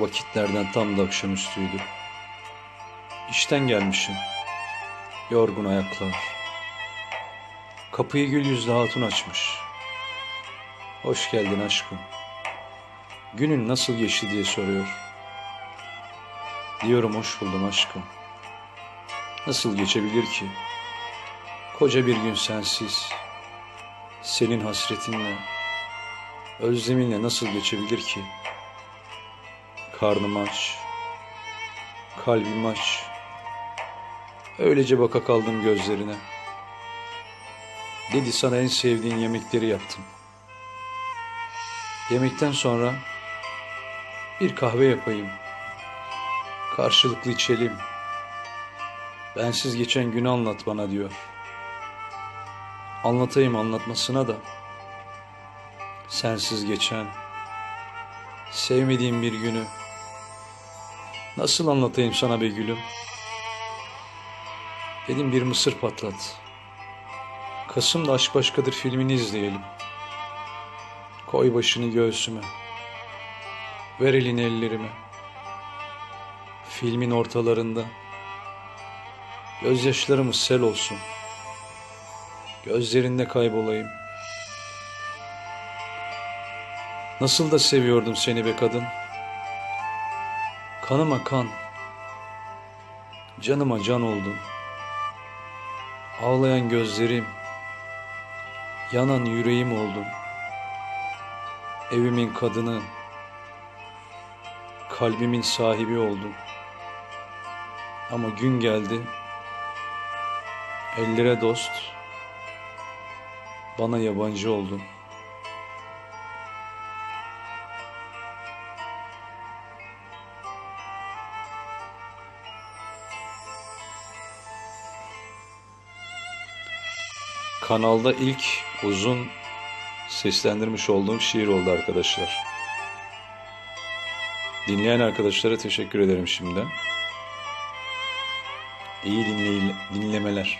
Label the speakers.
Speaker 1: Vakitlerden tam da akşamüstüydü. İşten gelmişim. Yorgun ayaklar. Kapıyı gül yüzlü hatun açmış. Hoş geldin aşkım. Günün nasıl geçti diye soruyor. Diyorum hoş buldum aşkım. Nasıl geçebilir ki? Koca bir gün sensiz, senin hasretinle, özleminle nasıl geçebilir ki? Karnım aç, kalbim aç. Öylece baka kaldım gözlerine. Dedi sana en sevdiğin yemekleri yaptım. Yemekten sonra bir kahve yapayım. Karşılıklı içelim. Bensiz geçen günü anlat bana diyor. Anlatayım anlatmasına da. Sensiz geçen, sevmediğim bir günü. Nasıl anlatayım sana be gülüm? Dedim bir mısır patlat. Kasım'da Aşk Başkadır filmini izleyelim. Koy başını göğsüme. Ver elini ellerime. Filmin ortalarında gözyaşlarımız sel olsun. Gözlerinde kaybolayım. Nasıl da seviyordum seni be kadın. Kanıma kan. Canıma can oldun. Ağlayan gözlerim, yanan yüreğim oldun. Evimin kadını, kalbimin sahibi oldun. Ama gün geldi, ellere dost, bana yabancı oldun. Kanalda ilk uzun seslendirmiş olduğum şiir oldu arkadaşlar. Dinleyen arkadaşlara teşekkür ederim şimdi. İyi dinley- dinlemeler.